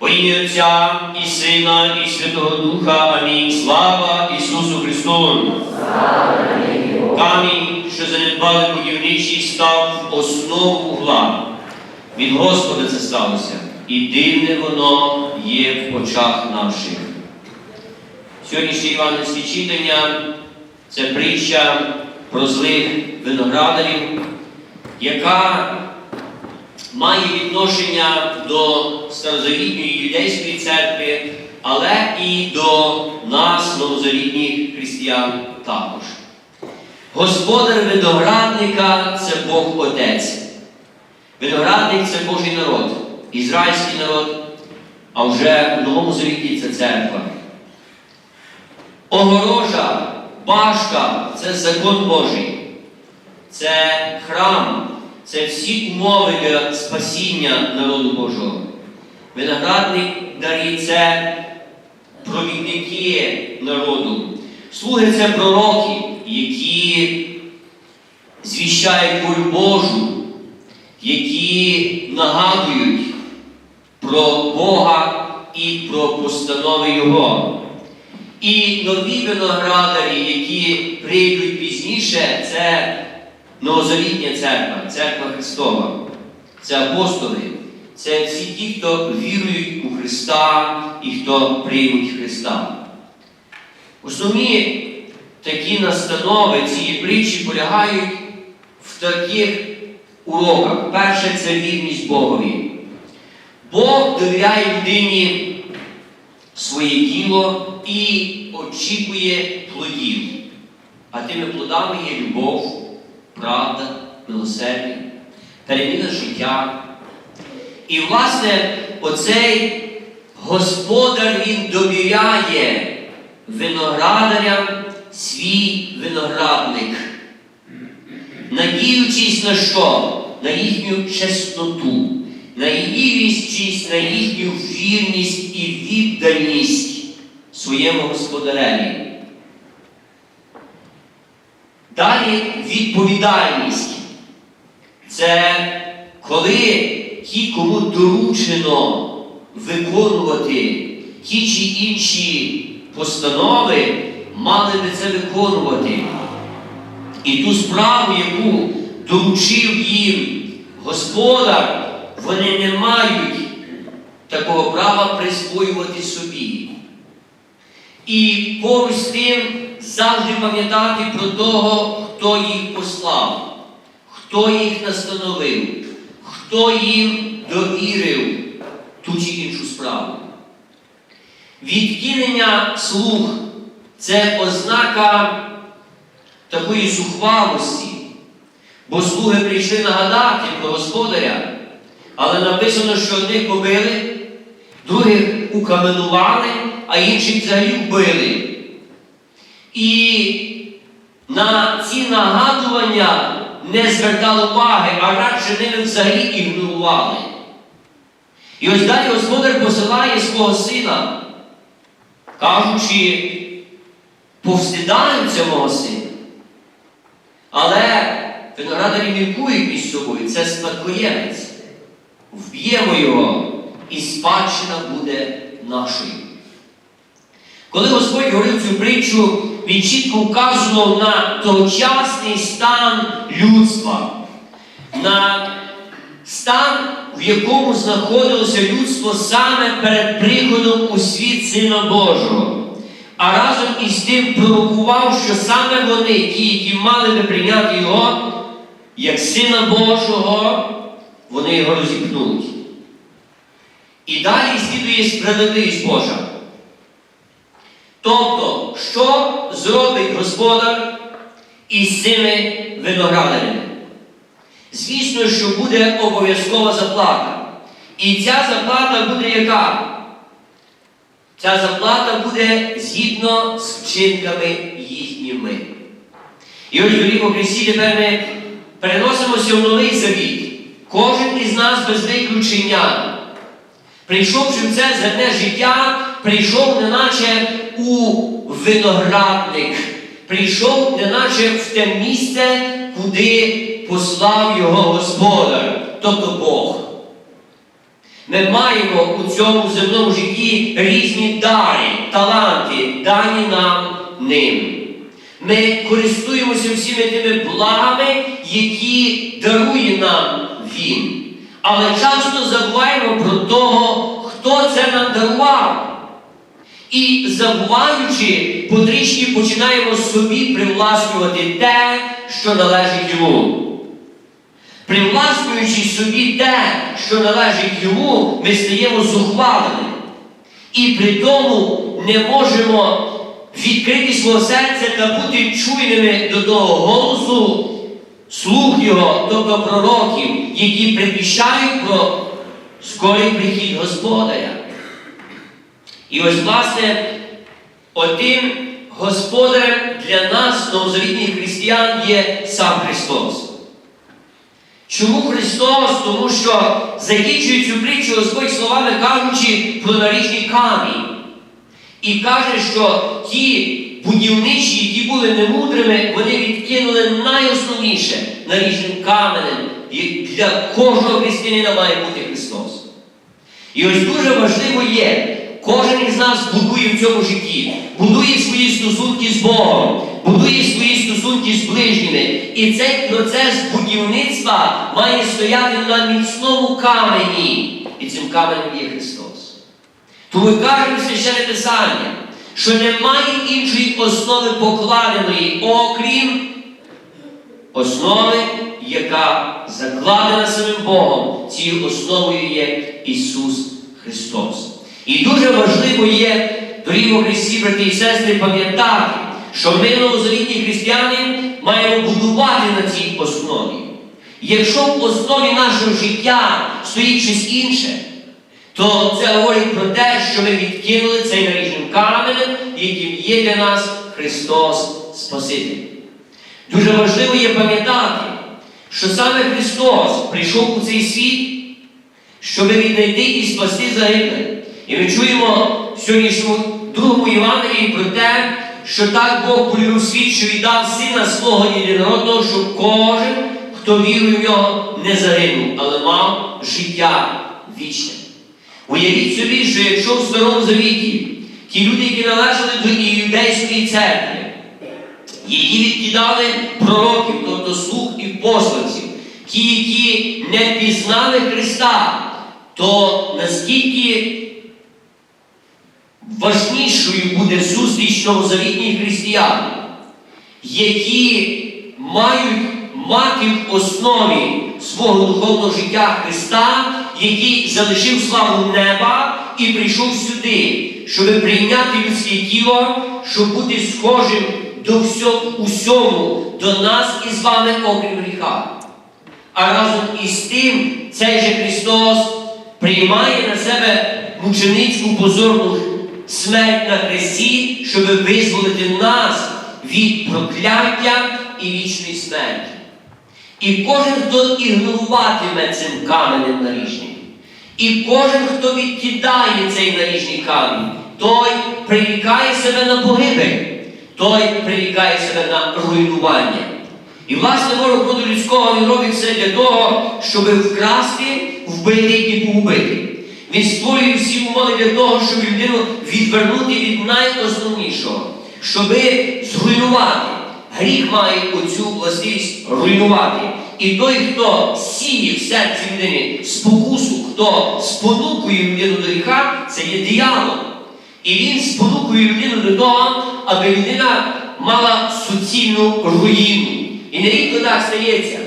Во ім'я Отця і Сина, і Святого Духа. Амінь. Слава Ісусу Христу! Камінь, що занедбали будівничий, став основу угла. Від Господа це сталося, і дивне воно є в очах наших. Сьогоднішнє Івановське читання це притча про злих виноградарів, яка має відношення до старозавітньої юдейської церкви, але і до нас, новозавітніх християн, також. Господар виноградника це Бог Отець. Виноградник це Божий народ, ізраїльський народ, а вже в Новому Завіті це церква. Огорожа, башка це закон Божий, це храм, це всі умови для спасіння народу Божого. Виноградник дарі провідники народу. Слуги це пророки, які звіщають волю Божу, які нагадують про Бога і про постанови Його. І нові виноградарі, які прийдуть пізніше, це новозавітня церква, церква Христова, це апостоли, це всі ті, хто вірують у Христа і хто приймуть Христа. Основні такі настанови цієї притчі полягають в таких уроках. Перше це вірність Богові. Бог довіряє людині своє діло і очікує плодів. А тими плодами є любов, правда, милосердя, переміна життя. І, власне, оцей господар він довіряє виноградарям свій виноградник, надіючись на що? На їхню чесноту, на надіючись на їхню вірність і відданість своєму господареві. Далі відповідальність. Це коли ті, кому доручено виконувати ті чи інші постанови, мали би це виконувати. І ту справу, яку доручив їм Господар, вони не мають такого права присвоювати собі. І поруч з тим завжди пам'ятати про того, хто їх послав, хто їх настановив, хто їм довірив ту чи іншу справу. Відкинення слух це ознака такої зухвалості, бо слуги прийшли нагадати про господаря, але написано, що одних побили, других укаменували, а інших взагалі вбили. І на ці нагадування не звертали уваги, а радше ними взагалі ігнорували. І ось далі Господар посилає свого сина, кажучи, повстидаються мого сина. Але виноградарі міркують між собою, це спадкоємець. Вб'ємо його, і спадщина буде нашою. Коли Господь говорив цю притчу, він чітко вказував на тогочасний стан людства, на стан, в якому знаходилося людство саме перед приходом у світ Сина Божого. А разом із тим пророкував, що саме вони, ті, які мали би прийняти Його, як Сина Божого, вони його розіпнуть. І далі слідує справедливість Божа. Тобто, що зробить Господар із цими виноградарями? Звісно, що буде обов'язкова заплата. І ця заплата буде яка? Ця заплата буде згідно з вчинками їхніми. І ось дорогі по Христі, тепер ми переносимося в новий завіт. Кожен із нас без виключення, прийшовши в це земне життя, прийшов неначе у виноградник, прийшов неначе в те місце, куди послав його Господар, тобто Бог. Ми маємо у цьому земному житті різні дари, таланти, дані нам ним. Ми користуємося всіми тими благами, які дарує нам Він. Але часто забуваємо про того, хто це нам дарував. І забуваючи, потрішні починаємо собі привласнювати те, що належить йому. Привласнюючи собі те, що належить йому, ми стаємо зухвалими. І при тому не можемо відкрити свого серця та бути чуйними до того голосу, слух його, тобто пророків, які предвіщають про скорий прихід Господаря. І ось, власне, отим господарем для нас, новозавітніх християн, є сам Христос. Чому Христос? Тому що закінчує цю притчу Господь словами кажучи про нарічний камінь. І каже, що ті будівничі, які були немудрими, вони відкинули найосновніше наріжним каменем. І для кожного християнина має бути Христос. І ось дуже важливо є, кожен із нас будує в цьому житті, будує свої стосунки з Богом, будує свої стосунки з ближніми. І цей процес будівництва має стояти на міцному камені. І цим каменем є Христос. Тому каже священне Писання, що немає іншої основи покладеної, окрім основи, яка закладена самим Богом. Цією основою є Ісус Христос. І дуже важливо є, дорогі Христі, брати і сестри, пам'ятати, що ми, новозавітні християни, маємо будувати на цій основі. Якщо в основі нашого життя стоїть щось інше, то це говорить про те, що ми відкинули цей наріжним каменем, яким є для нас Христос Спаситель. Дуже важливо є пам'ятати, що саме Христос прийшов у цей світ, щоб віднайти і спасти загиблих. І ми чуємо в сьогоднішньому другому Євангелії про те, що так Бог полюбив світ, що віддав сина свого єдинородного, щоб кожен, хто вірує в нього, не загинув, але мав життя вічне. Уявіть собі, що якщо в Старому Завіті ті люди, які належали до іудейської церкви, які відкидали пророків, тобто слуг і посланців, ті, які не пізнали Христа, то наскільки важнішою буде зустріч новозавітніх християн, які мають мати в основі свого духовного життя Христа, який залишив славу неба і прийшов сюди, щоб прийняти людське тіло, щоб бути схожим до всього, усьому, до нас і з вами, окрім гріха. А разом із тим цей же Христос приймає на себе мученицьку позорну смерть на хресті, щоб визволити нас від прокляття і вічної смерті. І кожен, хто ігноруватиме цим каменем наріжним, і кожен, хто відкидає цей наріжний камінь, той прирікає себе на погибель, той прирікає себе на руйнування. І власне ворог роду людського він робить все для того, щоб вкрасти, вбити і погубити. Він створює всі умови для того, щоб людину відвернути від найосновнішого, щоб зруйнувати. Гріх має оцю властивість руйнувати. І той, хто сіє в серці людини спокусу, хто спонукує людину до гріха, це є диявол. І він спонукує людину до того, аби людина мала суцільну руїну. І нерідко так стається,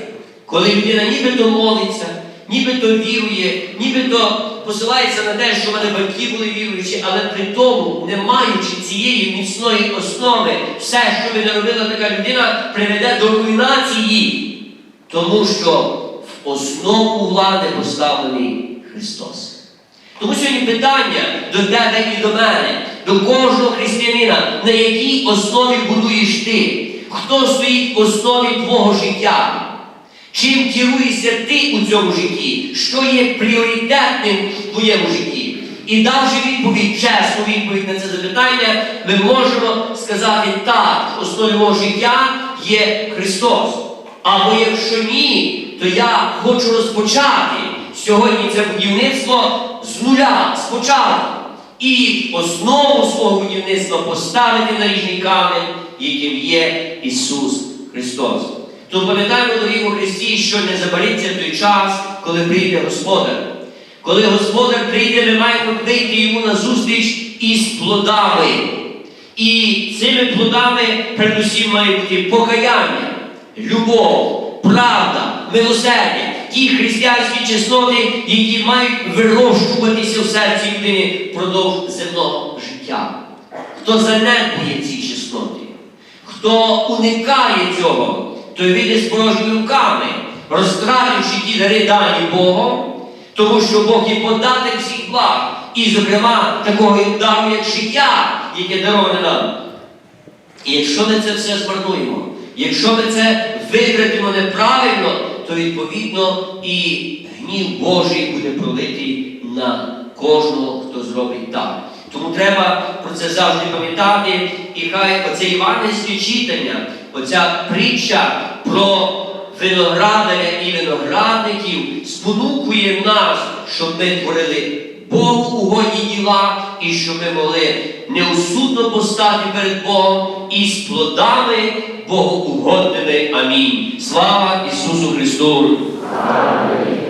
коли людина нібито молиться, нібито вірує, нібито посилається на те, що в мене батьки були віруючі, але при тому, не маючи цієї міцної основи, все, що би не робила така людина, приведе до руйнації. Тому що в основу влади поставлений Христос. Тому сьогодні питання до тебе і до мене, до кожного християнина, на якій основі будуєш ти? Хто стоїть в основі твого життя? Чим керуєшся ти у цьому житті? Що є пріоритетним в твоєму житті? І давши відповідь, чесну відповідь на це запитання, ми можемо сказати так, в основі мого життя є Христос. Або якщо ні, то я хочу розпочати сьогодні це будівництво з нуля, спочатку, і основу свого будівництва поставити на ріжний камінь, яким є Ісус Христос. То пам'ятаємо, дорогі у Христі, що не забариться той час, коли прийде Господар. Коли Господар прийде, ми маємо вийти йому на зустріч із плодами. І цими плодами передусім має бути покаяння, любов, правда, милосердя, ті християнські чесноти, які мають вирощуватися в серці людини впродовж земного життя. Хто занедбує ці чесноти, хто уникає цього, той вийде з порожніми руками, розтративши ті дари дані Богом, тому що Бог є податок всіх благ, і, зокрема, такого дару, як життя, яке дароване нам. І якщо ми це все змарнуємо, якщо ми це витратимо неправильно, то відповідно і гнів Божий буде пролитий на кожного, хто зробить так. Тому треба про це завжди пам'ятати, і хай оце євангельське читання, оця притча про виноградаря і виноградників спонукує нас, щоб ми творили Богу угодні діла, і щоб ми могли неусудно постати перед Богом із плодами Богоугодними. Амінь. Слава Ісусу Христу! Амінь.